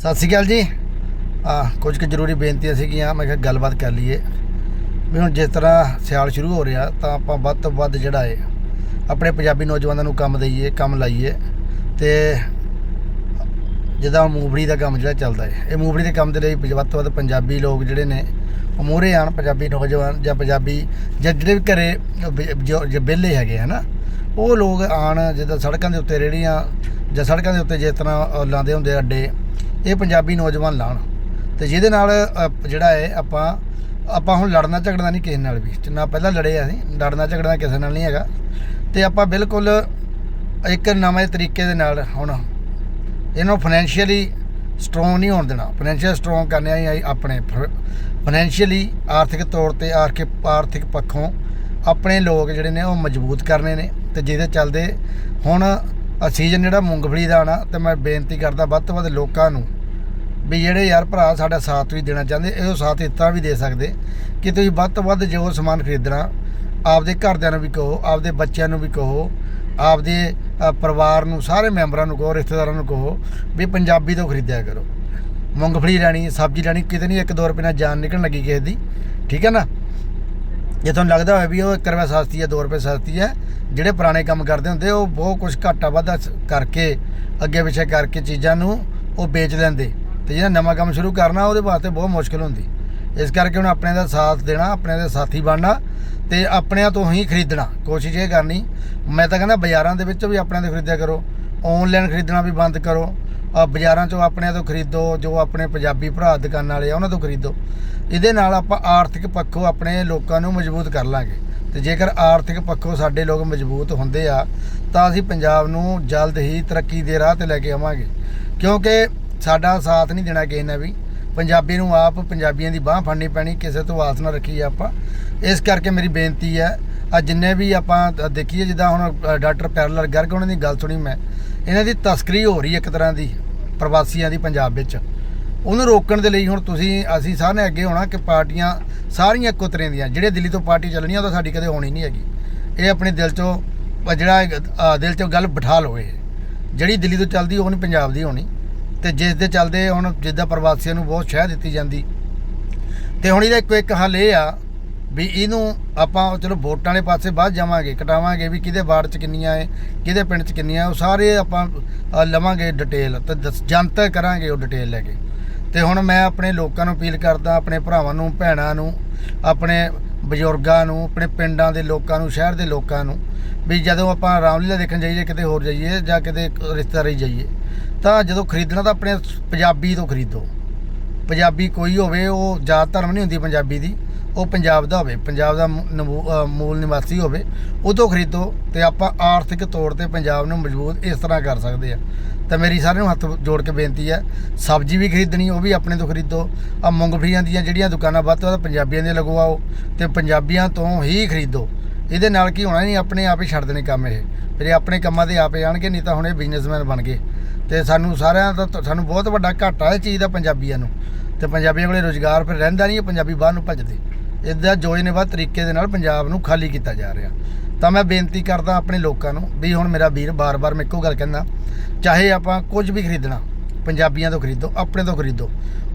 ਸਤਿ ਸ਼੍ਰੀ ਅਕਾਲ ਜੀ। ਆ ਕੁਝ ਕੁ ਜ਼ਰੂਰੀ ਬੇਨਤੀਆਂ ਸੀਗੀਆਂ, ਮੈਂ ਕਿਹਾ ਗੱਲਬਾਤ ਕਰ ਲਈਏ। ਵੀ ਹੁਣ ਜਿਸ ਤਰ੍ਹਾਂ ਸਿਆਲ ਸ਼ੁਰੂ ਹੋ ਰਿਹਾ, ਤਾਂ ਆਪਾਂ ਵੱਧ ਤੋਂ ਵੱਧ ਜਿਹੜਾ ਹੈ ਆਪਣੇ ਪੰਜਾਬੀ ਨੌਜਵਾਨਾਂ ਨੂੰ ਕੰਮ ਦਈਏ, ਕੰਮ ਲਾਈਏ। ਤੇ ਜਿੱਦਾਂ ਮੂਵੜੀ ਦਾ ਕੰਮ ਜਿਹੜਾ ਚੱਲਦਾ ਹੈ ਇਹ ਮੂਵੜੀ ਦੇ ਕੰਮ ਦੇ ਲਈ ਵੱਧ ਤੋਂ ਵੱਧ ਪੰਜਾਬੀ ਲੋਕ ਜਿਹੜੇ ਨੇ, ਉਹ ਮੂਹਰੇ ਆਣ, ਪੰਜਾਬੀ ਨੌਜਵਾਨ ਜਾਂ ਪੰਜਾਬੀ ਜਾਂ ਜਿਹੜੇ ਵੀ ਘਰੇ ਵਿਹਲੇ ਹੈਗੇ, ਹਨਾ, ਉਹ ਲੋਕ ਆਣ, ਜਿੱਦਾਂ ਸੜਕਾਂ ਦੇ ਉੱਤੇ ਰੇੜੀਆਂ ਜਾਂ ਸੜਕਾਂ ਦੇ ਉੱਤੇ ਜਿਸ ਤਰ੍ਹਾਂ ਲਾਉਂਦੇ ਹੁੰਦੇ ਅੱਡੇ ਇਹ ਪੰਜਾਬੀ ਨੌਜਵਾਨ ਲਾਣ। ਤੇ ਜਿਹਦੇ ਨਾਲ ਜਿਹੜਾ ਹੈ ਆਪਾਂ ਆਪਾਂ ਹੁਣ ਲੜਨਾ ਝਗੜਨਾ ਨਹੀਂ ਕਿਸੇ ਨਾਲ ਵੀ। ਜਿੰਨਾ ਪਹਿਲਾਂ ਲੜੇ ਆ ਅਸੀਂ ਲੜਨਾ ਝਗੜਨਾ ਕਿਸੇ ਨਾਲ ਨਹੀਂ ਹੈਗਾ। ਤੇ ਆਪਾਂ ਬਿਲਕੁਲ ਇੱਕ ਨਵੇਂ ਤਰੀਕੇ ਦੇ ਨਾਲ ਹੁਣ ਇਹਨੂੰ ਫਾਈਨੈਂਸ਼ੀਅਲੀ ਸਟਰੋਂਗ ਨਹੀਂ ਹੋਣ ਦੇਣਾ। ਫਾਈਨੈਂਸ਼ੀਅਲ ਸਟਰੋਂਗ ਕਰਨੇ ਆਈ ਆਪਣੇ ਫਾਈਨੈਂਸ਼ੀਅਲੀ ਆਰਥਿਕ ਤੌਰ ਤੇ ਆਰਥਿਕ ਆਰਥਿਕ ਪੱਖੋਂ ਆਪਣੇ ਲੋਕ ਜਿਹੜੇ ਨੇ ਉਹ ਮਜ਼ਬੂਤ ਕਰਨੇ ਨੇ। ਤੇ ਜਿਹਦੇ ਚੱਲਦੇ ਹੁਣ ਸੀਜ਼ਨ ਜਿਹੜਾ ਮੂੰਗਫਲੀ ਦਾ ਆਣਾ ਤੇ ਮੈਂ ਬੇਨਤੀ ਕਰਦਾ ਵੱਧ ਤੋਂ ਵੱਧ ਲੋਕਾਂ ਨੂੰ ਵੀ ਜਿਹੜੇ ਯਾਰ ਭਰਾ ਸਾਡਾ ਸਾਥ ਵੀ ਦੇਣਾ ਚਾਹੁੰਦੇ, ਇਹੋ ਸਾਥ ਇਸ ਤਰ੍ਹਾਂ ਵੀ ਦੇ ਸਕਦੇ ਕਿ ਤੁਸੀਂ ਵੱਧ ਤੋਂ ਵੱਧ ਜੋ ਸਮਾਨ ਖਰੀਦਣਾ, ਆਪਦੇ ਘਰਦਿਆਂ ਨੂੰ ਵੀ ਕਹੋ, ਆਪਦੇ ਬੱਚਿਆਂ ਨੂੰ ਵੀ ਕਹੋ, ਆਪਦੇ ਪਰਿਵਾਰ ਨੂੰ, ਸਾਰੇ ਮੈਂਬਰਾਂ ਨੂੰ ਕਹੋ, ਰਿਸ਼ਤੇਦਾਰਾਂ ਨੂੰ ਕਹੋ, ਵੀ ਪੰਜਾਬੀ ਤੋਂ ਖਰੀਦਿਆ ਕਰੋ। ਮੂੰਗਫਲੀ ਲੈਣੀ, ਸਬਜ਼ੀ ਲੈਣੀ, ਕਿਤੇ ਨਹੀਂ 1-2 ਰੁਪਏ ਨਾਲ ਜਾਨ ਨਿਕਲਣ ਲੱਗੀ ਕਿਸੇ ਦੀ, ਠੀਕ ਹੈ ਨਾ? ਜੇ ਤੁਹਾਨੂੰ ਲੱਗਦਾ ਹੋਵੇ ਵੀ ਉਹ 1 ਰੁਪਏ ਸਸਤੀ ਹੈ 2 ਰੁਪਏ ਸਸਤੀ ਹੈ ਜਿਹੜੇ ਪੁਰਾਣੇ ਕੰਮ ਕਰਦੇ ਹੁੰਦੇ, ਉਹ ਬਹੁਤ ਕੁਝ ਘਾਟਾ ਵਾਧਾ ਕਰਕੇ, ਅੱਗੇ ਪਿੱਛੇ ਕਰਕੇ ਚੀਜ਼ਾਂ ਨੂੰ ਉਹ ਵੇਚ ਲੈਂਦੇ। ਤੇ ਜਿਹੜਾ ਨਵਾਂ ਕੰਮ ਸ਼ੁਰੂ ਕਰਨਾ, ਉਹਦੇ ਵਾਸਤੇ ਬਹੁਤ ਮੁਸ਼ਕਲ ਹੁੰਦੀ। ਇਸ ਕਰਕੇ ਹੁਣ ਆਪਣੇ ਦਾ ਸਾਥ ਦੇਣਾ, ਆਪਣੇ ਦੇ ਸਾਥੀ ਬਣਨਾ ਤੇ ਆਪਣਿਆਂ ਤੋਂ ਹੀ ਖਰੀਦਣਾ। ਕੋਸ਼ਿਸ਼ ਇਹ ਕਰਨੀ, ਮੈਂ ਤਾਂ ਕਹਿੰਦਾ ਬਾਜ਼ਾਰਾਂ ਦੇ ਵਿੱਚ ਵੀ ਆਪਣਿਆਂ ਤੋਂ ਖਰੀਦਿਆ ਕਰੋ ਆਨਲਾਈਨ ਖਰੀਦਣਾ ਵੀ ਬੰਦ ਕਰੋ। ਆ ਬਾਜ਼ਾਰਾਂ ਚੋਂ ਆਪਣਿਆਂ ਤੋਂ ਖਰੀਦੋ, ਜੋ ਆਪਣੇ ਪੰਜਾਬੀ ਭਰਾ ਦੁਕਾਨਾਂ ਵਾਲੇ ਆ, ਉਹਨਾਂ ਤੋਂ ਖਰੀਦੋ। ਇਹਦੇ ਨਾਲ ਆਪਾਂ ਆਰਥਿਕ ਪੱਖੋਂ ਆਪਣੇ ਲੋਕਾਂ ਨੂੰ ਮਜ਼ਬੂਤ ਕਰ ਲਾਂਗੇ। ਤੇ ਜੇਕਰ ਆਰਥਿਕ ਪੱਖੋਂ ਸਾਡੇ ਲੋਕ ਮਜ਼ਬੂਤ ਹੁੰਦੇ ਆ, ਤਾਂ ਅਸੀਂ ਪੰਜਾਬ ਨੂੰ ਜਲਦ ਹੀ ਤਰੱਕੀ ਦੇ ਰਾਹ ਤੇ ਲੈ ਕੇ ਆਵਾਂਗੇ। ਕਿਉਂਕਿ ਸਾਡਾ ਸਾਥ ਨਹੀਂ ਦੇਣਾ ਕਿਸੇ ਨੇ ਵੀ। ਪੰਜਾਬੀ ਨੂੰ ਆਪ ਪੰਜਾਬੀਆਂ ਦੀ ਬਾਹ ਫੜਨੀ ਪੈਣੀ, ਕਿਸੇ ਤੋਂ ਆਸ ਨਾ ਰੱਖੀਏ ਆਪਾਂ। ਇਸ ਕਰਕੇ ਮੇਰੀ ਬੇਨਤੀ ਹੈ ਆ ਜਿੰਨੇ ਵੀ ਆਪਾਂ ਦੇਖੀਏ, ਜਿੱਦਾਂ ਹੁਣ ਡਾਕਟਰ ਪੈਰਲਰ ਗਰਗ, ਉਹਨਾਂ ਦੀ ਗੱਲ ਸੁਣੀ ਮੈਂ। ਇਹਨਾਂ ਦੀ ਤਸਕਰੀ ਹੋ ਰਹੀ ਹੈ ਇੱਕ ਤਰ੍ਹਾਂ ਦੀ, ਪ੍ਰਵਾਸੀਆਂ ਦੀ ਪੰਜਾਬ ਵਿੱਚ। ਉਹਨੂੰ ਰੋਕਣ ਦੇ ਲਈ ਹੁਣ ਤੁਸੀਂ, ਅਸੀਂ ਸਾਰਿਆਂ ਅੱਗੇ ਹੋਣਾ ਕਿ ਪਾਰਟੀਆਂ ਸਾਰੀਆਂ ਇੱਕੋ ਤਰ੍ਹਾਂ ਦੀਆਂ, ਜਿਹੜੇ ਦਿੱਲੀ ਤੋਂ ਪਾਰਟੀ ਚੱਲਣੀ ਆ, ਉਹ ਤਾਂ ਸਾਡੀ ਕਦੇ ਹੋਣੀ ਨਹੀਂ ਹੈਗੀ। ਇਹ ਆਪਣੇ ਦਿਲ ਚੋਂ ਜਿਹੜਾ ਦਿਲ ਚੋਂ ਗੱਲ ਬਿਠਾ ਲਓ ਜਿਹੜੀ ਦਿੱਲੀ ਤੋਂ ਚੱਲਦੀ, ਉਹ ਨਹੀਂ ਪੰਜਾਬ ਦੀ ਹੋਣੀ। ਤੇ ਜਿਸ ਦੇ ਚੱਲਦੇ ਹੁਣ, ਜਿੱਦਾਂ ਪ੍ਰਵਾਸੀਆਂ ਨੂੰ ਬਹੁਤ ਸ਼ਹਿ ਦਿੱਤੀ ਜਾਂਦੀ। ਤੇ ਹੁਣ ਇਹਦਾ ਇੱਕੋ ਇੱਕ ਹੱਲ ਇਹ ਆ ਵੀ ਇਹਨੂੰ ਆਪਾਂ ਚਲੋ ਵੋਟਾਂ ਵਾਲੇ ਪਾਸੇ ਬਾਅਦ ਜਾਵਾਂਗੇ, ਕਟਾਵਾਂਗੇ ਵੀ ਕਿਹਦੇ ਵਾਰਡ 'ਚ ਕਿੰਨੀਆਂ ਹੈ ਕਿਹਦੇ ਪਿੰਡ 'ਚ ਕਿੰਨੀਆਂ ਉਹ ਸਾਰੇ ਆਪਾਂ ਲਵਾਂਗੇ ਡਿਟੇਲ ਤੇ ਦੱਸ- ਜਨਤਕ ਕਰਾਂਗੇ ਉਹ ਡਿਟੇਲ ਲੈ ਕੇ। ਤੇ ਹੁਣ ਮੈਂ ਆਪਣੇ ਲੋਕਾਂ ਨੂੰ ਅਪੀਲ ਕਰਦਾ, ਆਪਣੇ ਭਰਾਵਾਂ ਨੂੰ, ਭੈਣਾਂ ਨੂੰ, ਆਪਣੇ ਬਜ਼ੁਰਗਾਂ ਨੂੰ, ਆਪਣੇ ਪਿੰਡਾਂ ਦੇ ਲੋਕਾਂ ਨੂੰ, ਸ਼ਹਿਰ ਦੇ ਲੋਕਾਂ ਨੂੰ, ਵੀ ਜਦੋਂ ਆਪਾਂ ਰਾਮਲੀਲਾ ਦੇਖਣ ਜਾਈਏ, ਕਿਤੇ ਹੋਰ ਜਾਈਏ ਜਾਂ ਕਿਤੇ ਰਿਸ਼ਤੇਦਾਰੀ ਜਾਈਏ, ਤਾਂ ਜਦੋਂ ਖਰੀਦਣਾ ਤਾਂ ਆਪਣੇ ਪੰਜਾਬੀ ਤੋਂ ਖਰੀਦੋ। ਪੰਜਾਬੀ ਕੋਈ ਹੋਵੇ, ਉਹ ਜਾਤ ਧਰਮ ਨਹੀਂ ਹੁੰਦੀ ਪੰਜਾਬੀ ਦੀ। ਉਹ ਪੰਜਾਬ ਦਾ ਹੋਵੇ, ਪੰਜਾਬ ਦਾ ਮੂ- ਮੂਲ ਨਿਵਾਸੀ ਹੋਵੇ ਉਹ ਤੋਂ ਖਰੀਦੋ ਤੇ ਆਪਾਂ ਆਰਥਿਕ ਤੌਰ ਤੇ ਪੰਜਾਬ ਨੂੰ ਮਜ਼ਬੂਤ ਇਸ ਤਰ੍ਹਾਂ ਕਰ ਸਕਦੇ ਆ। ਤਾਂ ਮੇਰੀ ਸਾਰਿਆਂ ਨੂੰ ਹੱਥ ਜੋੜ ਕੇ ਬੇਨਤੀ ਹੈ ਸਬਜ਼ੀ ਵੀ ਖਰੀਦਣੀ, ਉਹ ਵੀ ਆਪਣੇ ਤੋਂ ਖਰੀਦੋ। ਆ ਮੂੰਗਫਲੀਆਂ ਦੀਆਂ ਜਿਹੜੀਆਂ ਦੁਕਾਨਾਂ ਵੱਧ ਤੋਂ ਵੱਧ ਪੰਜਾਬੀਆਂ ਦੀਆਂ ਲਗਵਾਓ ਤੇ ਪੰਜਾਬੀਆਂ ਤੋਂ ਹੀ ਖਰੀਦੋ। ਇਹਦੇ ਨਾਲ ਕੀ ਹੋਣਾ ਨਹੀਂ ਆਪਣੇ ਆਪ ਹੀ ਛੱਡ ਦੇਣੇ ਕੰਮ ਇਹ। ਫਿਰ ਆਪਣੇ ਕੰਮਾਂ 'ਤੇ ਆਪੇ ਆਣਗੇ, ਨਹੀਂ ਤਾਂ ਹੁਣ ਇਹ ਬਿਜ਼ਨਸਮੈਨ ਬਣ ਗਏ। ਤੇ ਸਾਨੂੰ ਸਾਰਿਆਂ ਦਾ ਸਾਨੂੰ ਬਹੁਤ ਵੱਡਾ ਘਾਟਾ ਇਹ ਚੀਜ਼ ਦਾ ਪੰਜਾਬੀਆਂ ਨੂੰ। ਤੇ ਪੰਜਾਬੀਆਂ ਕੋਲੇ ਰੋਜ਼ਗਾਰ ਫਿਰ ਰਹਿੰਦਾ ਨਹੀਂ ਇਹ ਪੰਜਾਬੀ ਬਾਹਰ ਨੂੰ ਭੱਜਦੇ। ਇਦਾਂ ਯੋਜਨਾਬੱਧ ਤਰੀਕੇ ਦੇ ਨਾਲ ਪੰਜਾਬ ਨੂੰ ਖਾਲੀ ਕੀਤਾ ਜਾ ਰਿਹਾ। ਤਾਂ ਮੈਂ ਬੇਨਤੀ ਕਰਦਾ ਆਪਣੇ ਲੋਕਾਂ ਨੂੰ ਵੀ ਹੁਣ ਮੇਰਾ ਵੀਰ ਬਾਰ-ਬਾਰ ਮੈਂ ਇੱਕੋ ਗੱਲ ਕਹਿੰਦਾ, ਚਾਹੇ ਆਪਾਂ ਕੁਝ ਵੀ ਖਰੀਦਣਾ, ਪੰਜਾਬੀਆਂ ਤੋਂ ਖਰੀਦੋ, ਆਪਣੇ ਤੋਂ ਖਰੀਦੋ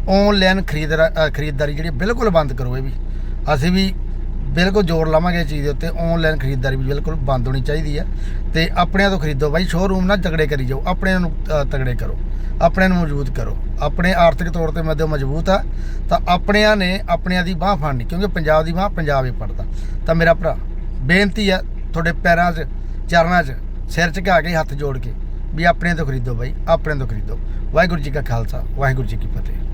ਆਨਲਾਈਨ ਖਰੀਦ ਖਰੀਦਦਾਰੀ ਜਿਹੜੀ ਬਿਲਕੁਲ ਬੰਦ ਕਰੋ ਇਹ ਵੀ। ਅਸੀਂ ਵੀ ਬਿਲਕੁਲ ਜ਼ੋਰ ਲਾਵਾਂਗੇ ਇਸ ਚੀਜ਼ ਦੇ ਉੱਤੇ। ਆਨਲਾਈਨ ਖਰੀਦਦਾਰੀ ਵੀ ਬਿਲਕੁਲ ਬੰਦ ਹੋਣੀ ਚਾਹੀਦੀ ਹੈ। ਤੇ ਆਪਣਿਆਂ ਤੋਂ ਖਰੀਦੋ ਬਾਈ ਸ਼ੋਰੂਮ ਨਾ ਤਗੜੇ ਕਰੀ ਜਾਓ। ਆਪਣਿਆਂ ਨੂੰ ਤਗੜੇ ਕਰੋ। ਆਪਣਿਆਂ ਨੂੰ ਮਜ਼ਬੂਤ ਕਰੋ। ਆਪਣੇ ਆਰਥਿਕ ਤੌਰ ਤੇ ਮਦਦ ਮਜ਼ਬੂਤ ਆ। ਤਾਂ ਆਪਣਿਆਂ ਨੇ ਆਪਣਿਆਂ ਦੀ ਬਾਹ ਫੜਨੀ, ਕਿਉਂਕਿ ਪੰਜਾਬ ਦੀ ਬਾਹ ਪੰਜਾਬ ਹੀ ਫੜਦਾ। ਤਾਂ ਮੇਰਾ ਭਰਾ, ਬੇਨਤੀ ਆ ਤੁਹਾਡੇ ਪੈਰਾਂ 'ਚ, ਚਰਨਾਂ 'ਚ, ਸਿਰ 'ਚ ਝੁਕਾ ਕੇ ਹੱਥ ਜੋੜ ਕੇ ਵੀ ਆਪਣਿਆਂ ਤੋਂ ਖਰੀਦੋ ਬਾਈ, ਆਪਣਿਆਂ ਤੋਂ ਖਰੀਦੋ। ਵਾਹਿਗੁਰੂ ਜੀ ਕਾ ਖਾਲਸਾ, ਵਾਹਿਗੁਰੂ ਜੀ ਕੀ ਫਤਿਹ।